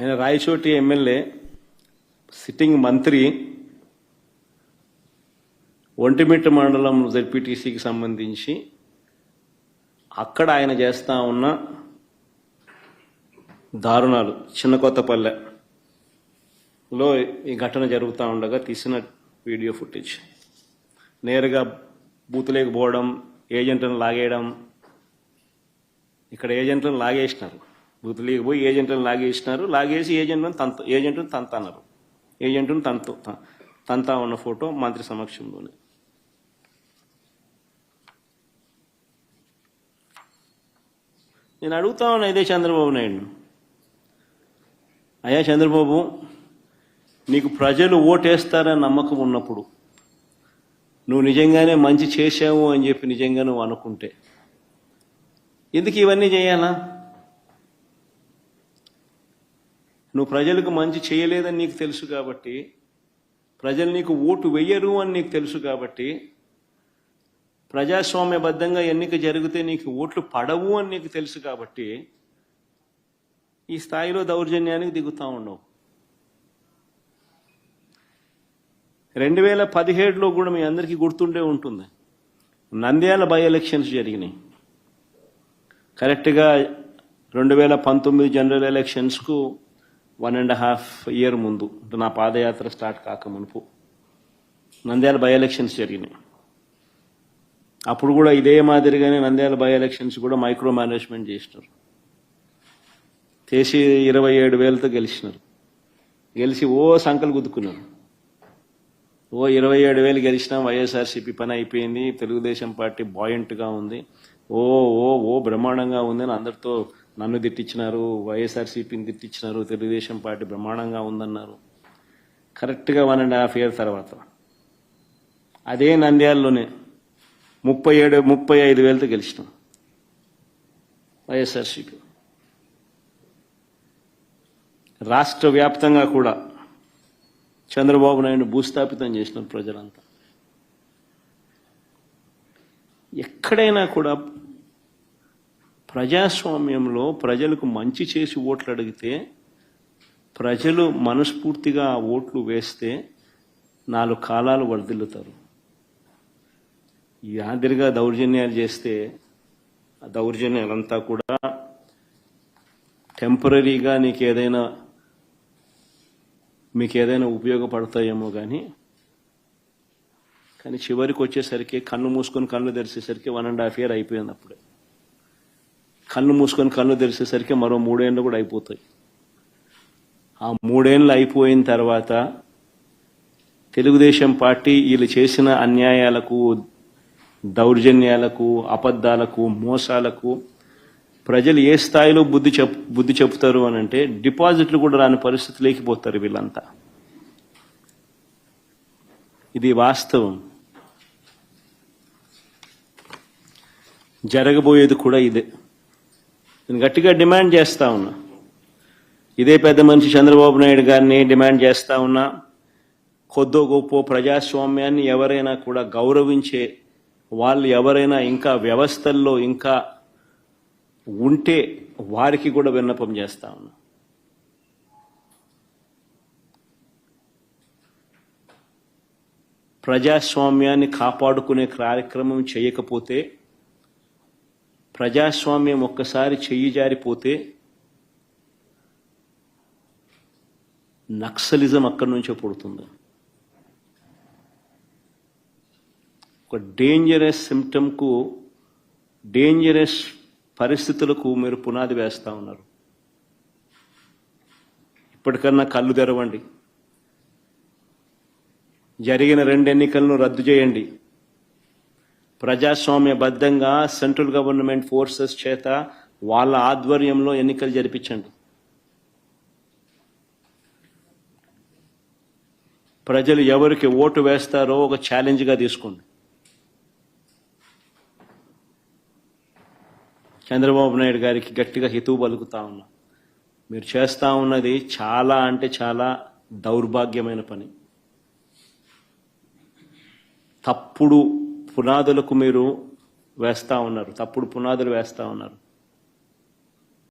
ఆయన Rayachoti MLA sitting మంత్రి ఒంటిమిట్ట మండలం జెడ్పీటీసీకి సంబంధించి అక్కడ ఆయన చేస్తా ఉన్న దారుణాలు చిన్న కొత్తపల్లెలో ఈ ఘటన జరుగుతూ ఉండగా తీసిన వీడియో ఫుటేజ్. నేరుగా బూతులేకపోవడం ఏజెంట్లను లాగేయడం ఇక్కడ ఏజెంట్లను లాగేసినారు. బూతులేకి పోయి ఏజెంట్లను లాగేసినారు. లాగేసి ఏజెంట్లను తంత ఏజెంట్ను తంతన్నారు ఏజెంట్ను తంతు తంతా ఉన్న ఫోటో మంత్రి సమక్షంలోనే. నేను అడుగుతా ఉన్నా ఇదే చంద్రబాబు నాయుడు అయ్యా చంద్రబాబు నీకు ప్రజలు ఓటేస్తారని నమ్మకం ఉన్నప్పుడు నువ్వు నిజంగానే మంచి చేశావు అని చెప్పి నిజంగా నువ్వు అనుకుంటే ఎందుకు ఇవన్నీ చేయాలా? నువ్వు ప్రజలకు మంచి చేయలేదని నీకు తెలుసు కాబట్టి ప్రజలు నీకు ఓటు వెయ్యరు అని నీకు తెలుసు కాబట్టి ప్రజాస్వామ్యబద్ధంగా ఎన్నిక జరిగితే నీకు ఓట్లు పడవు అని నీకు తెలుసు కాబట్టి ఈ స్థాయిలో దౌర్జన్యానికి దిగుతూ ఉండవు. రెండు వేల పదిహేడులో కూడా మీ అందరికీ గుర్తుండే ఉంటుంది. నంద్యాల బై ఎలక్షన్స్ జరిగినాయి. కరెక్ట్గా రెండు వేల పంతొమ్మిది జనరల్ ఎలక్షన్స్కు వన్ అండ్ హాఫ్ ఇయర్ ముందు అంటే నా పాదయాత్ర స్టార్ట్ కాక మునుపు నంద్యాల బై ఎలక్షన్స్ జరిగినాయి. అప్పుడు కూడా ఇదే మాదిరిగానే నంద్యాల బై ఎలక్షన్స్ కూడా మైక్రో మేనేజ్మెంట్ చేసినారు. చేసి ఇరవై ఏడు వేలతో గెలిచినారు. గెలిచి ఓ సంకలు గుద్దుకున్నారు. ఓ ఇరవై ఏడు వేలు గెలిచినా వైఎస్ఆర్సీపీ పని అయిపోయింది తెలుగుదేశం పార్టీ బాయింట్గా ఉంది ఓ ఓ ఓ బ్రహ్మాండంగా ఉంది అని అందరితో నన్ను తిట్టించినారు వైఎస్ఆర్సీపీని తిట్టించినారు తెలుగుదేశం పార్టీ బ్రహ్మాండంగా ఉందన్నారు. కరెక్ట్గా వన్ అండ్ హాఫ్ ఇయర్ తర్వాత. అదే నంద్యాలలోనే ముప్పై ఏడు ముప్పై ఐదు వేలతో గెలిచినాం. వైఎస్ఆర్సీపీ. రాష్ట్ర వ్యాప్తంగా కూడా చంద్రబాబు నాయుడు భూస్థాపితం చేసినారు ప్రజలంతా. ఎక్కడైనా కూడా ప్రజాస్వామ్యంలో ప్రజలకు మంచి చేసి ఓట్లు అడిగితే ప్రజలు మనస్ఫూర్తిగా ఆ ఓట్లు వేస్తే నాలుగు కాలాలు వర్ధిల్లుతారు ఈ దౌర్జన్యాలు చేస్తే ఆ దౌర్జన్యాలంతా కూడా టెంపరీగా నీకు ఏదైనా మీకు ఏదైనా ఉపయోగపడతాయేమో కానీ కానీ చివరికి వచ్చేసరికి కన్ను మూసుకొని కళ్ళు తెరిచేసరికి వన్ అండ్ హాఫ్ ఇయర్ అయిపోయింది అప్పుడే. కళ్ళు మూసుకొని కళ్ళు తెరిచేసరికి మరో మూడేళ్ళు కూడా అయిపోతాయి. ఆ మూడేళ్ళు అయిపోయిన తర్వాత తెలుగుదేశం పార్టీ వీళ్ళు చేసిన అన్యాయాలకు దౌర్జన్యాలకు అబద్ధాలకు మోసాలకు ప్రజలు ఏ స్థాయిలో బుద్ధి చెప్ బుద్ధి చెప్తారు అని అంటే డిపాజిట్లు కూడా రాని పరిస్థితి లేకపోతారు వీళ్ళంతా. ఇది వాస్తవం. జరగబోయేది కూడా ఇదే. నేను గట్టిగా డిమాండ్ చేస్తా ఉన్నా. ఇదే పెద్ద మనిషి చంద్రబాబు నాయుడు గారిని డిమాండ్ చేస్తా ఉన్నా. కొద్దో గొప్ప ప్రజాస్వామ్యాన్ని ఎవరైనా కూడా గౌరవించే వాళ్ళు ఎవరైనా ఇంకా వ్యవస్థల్లో ఇంకా ఉంటే వారికి కూడా విన్నపం చేస్తా ఉన్నా. ప్రజాస్వామ్యాన్ని కాపాడుకునే కార్యక్రమం చేయకపోతే ప్రజాస్వామ్యం ఒక్కసారి చెయ్యి జారిపోతే నక్సలిజం అక్కడి నుంచే పుడుతుంది. ఒక డేంజరస్ సిమ్టమ్కు డేంజరస్ పరిస్థితులకు మీరు పునాది వేస్తా ఉన్నారు. ఇప్పటికన్నా కళ్ళు తెరవండి. జరిగిన రెండు ఎన్నికలను రద్దు చేయండి. ప్రజాస్వామ్యబద్ధంగా సెంట్రల్ గవర్నమెంట్ ఫోర్సెస్ చేత వాళ్ళ ఆధ్వర్యంలో ఎన్నికలు జరిపించండి. ప్రజలు ఎవరికి ఓటు వేస్తారో ఒక ఛాలెంజ్గా తీసుకోండి. చంద్రబాబు నాయుడు గారికి గట్టిగా హితువు పలుకుతా ఉన్నా. మీరు చేస్తా ఉన్నది చాలా అంటే చాలా దౌర్భాగ్యమైన పని. తప్పుడు పునాదులకు మీరు వేస్తూ ఉన్నారు. తప్పుడు పునాదులు వేస్తూ ఉన్నారు.